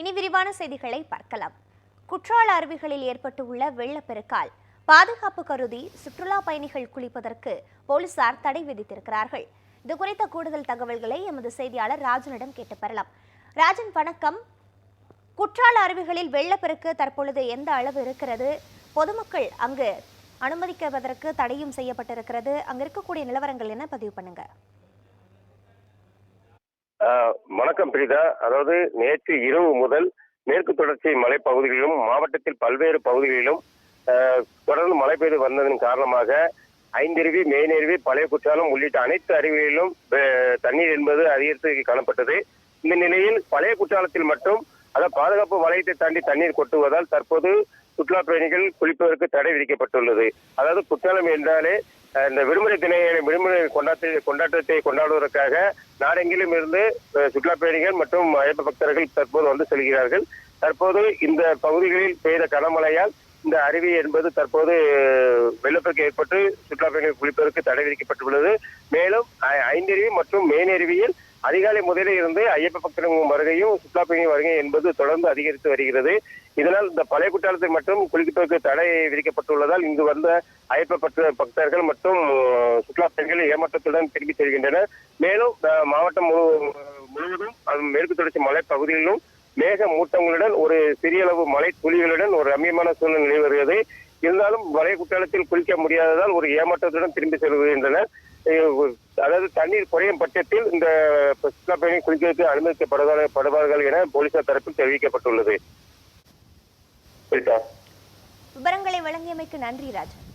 இனி விரிவான செய்திகளை பார்க்கலாம். குற்றால அருவிகளில் ஏற்பட்டுள்ள வெள்ளப்பெருக்கால் பாதுகாப்பு கருதி சுற்றுலா பயணிகள் குளிப்பதற்கு போலீசார் தடை விதித்திருக்கிறார்கள். இது குறித்த கூடுதல் தகவல்களை எமது செய்தியாளர் ராஜனிடம் கேட்டு பெறலாம் ராஜன் வணக்கம். குற்றால அருவிகளில் வெள்ளப்பெருக்கு தற்பொழுது எந்த அளவு இருக்கிறது? பொதுமக்கள் அங்கு அனுமதிக்குவதற்கு தடையும் செய்யப்பட்டிருக்கிறது. அங்கு இருக்கக்கூடிய நிலவரங்கள் என்ன? பதிவு பண்ணுங்க. வணக்கம் பிரீதா. அதாவது நேற்று இரவு முதல் மேற்கு தொடர்ச்சி மலைப்பகுதிகளிலும் மாவட்டத்தில் பல்வேறு பகுதிகளிலும் தொடர்ந்து மழை பெய்து வந்ததன் காரணமாக ஐந்தருவி மேனருவி பழைய குற்றாலம் உள்ளிட்ட அனைத்து அருவிகளிலும் தண்ணீர் என்பது அதிகரித்து காணப்பட்டது. இந்த நிலையில் பழைய குற்றாலத்தில் மட்டும் அதாவது பாதுகாப்பு வளையத்தை தாண்டி தண்ணீர் கொட்டுவதால் தற்போது சுற்றுலா பயணிகள் குளிப்பதற்கு தடை விதிக்கப்பட்டுள்ளது. அதாவது குற்றாலம் என்றாலே இந்த விடுமுறை தின விடுமுறை கொண்டாட்ட கொண்டாட்டத்தை கொண்டாடுவதற்காக நாடெங்கிலும் இருந்து சுற்றுலா பயணிகள் மற்றும் ஐயப்ப பக்தர்கள் தற்போது வந்து செல்கிறார்கள். தற்போது இந்த பகுதிகளில் பெய்த கனமழையால் இந்த அருவி என்பது தற்போது வெள்ளப்பெருக்கு ஏற்பட்டு சுற்றுலா பயணிகள் குளிப்பதற்கு தடை விதிக்கப்பட்டுள்ளது. மேலும் ஐ- ஐந்தருவி மற்றும் மேனருவியில் அதிகாலை முதலில் இருந்து ஐயப்ப பக்தர்கள் வருகையும் சுற்றுலா பயணிகள் வருகை என்பது தொடர்ந்து அதிகரித்து வருகிறது. இதனால் இந்த பழைய குற்றாலத்தில் மட்டும் குளிப்பதற்கு தடை விதிக்கப்பட்டுள்ளதால் இங்கு வந்த ஐயப்ப பக்த- பக்தர்கள் மற்றும் சுற்றுலா பயணிகள் ஏமாற்றத்துடன் திரும்பி செல்கின்றனர். மேலும் மாவட்டம் முழுவதும் மேற்கு தொடர்ச்சி மலை பகுதிகளிலும் மேக மூட்டங்களுடன் ஒரு சிறிய அளவு மழை துளிகளுடன் ஒரு ரம்யமான சூழ்நிலை நிலவி வருகிறது இருந்தாலும் பழைய குற்றாலத்தில் குளிக்க முடியாததால் ஒரு ஏமாற்றத்துடன் திரும்பி செல்கின்றனர். அதாவது தண்ணீர் குறையும் பட்சத்தில் இந்த சுற்றுலா பயணிகள் குளிக்கிறதுக்கு அனுமதிக்கப்படுவார்கள் படுவார்கள் என போலீசார் தரப்பில் தெரிவிக்கப்பட்டுள்ளது. விவரங்களை வழங்கியமைக்கு நன்றி ராஜன்.